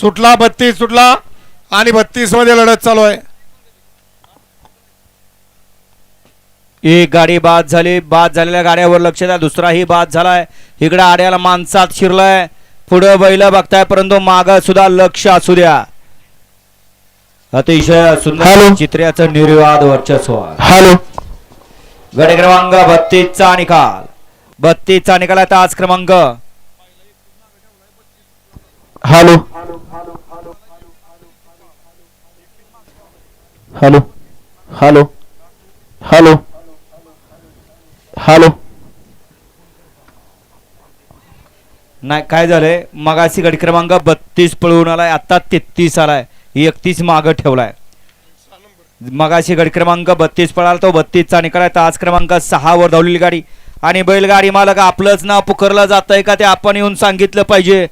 सुटला बत्तीस सुटला आणि बत्तीसमध्ये लढत चालू आहे. एक गाडी बाद झाली बाद झालेल्या गाड्यावर लक्ष द्या दुसराही बाद झालाय. इकडे आड्याला माणसात शिरलाय. पुढे बैल बघताय परंतु माग सुद्धा लक्ष असू द्या. अतिशय सुंदर हॅलो. चित्र्याचं निर्वाद वर्चस्व. हॅलो. गड क्रमांक बत्तीसचा निकाल. बत्तीसचा निकाल आहे तास क्रमांक. Hello. Hello hello hello hello नाही काय झालंय? मगाशी गडी क्रमांक बत्तीस पळवून आलाय आता तेहतीस आलाय. एकतीस मागं ठेवलाय. मगाशी गट क्रमांक बत्तीस पळाला तो बत्तीसचा निकाल आहे. आज क्रमांक सहा वर धावलेली गाडी. आणि बैलगाडी मालक आपलंच नाव पुकारलं जात आहे का ते आपण येऊन सांगितलं पाहिजे.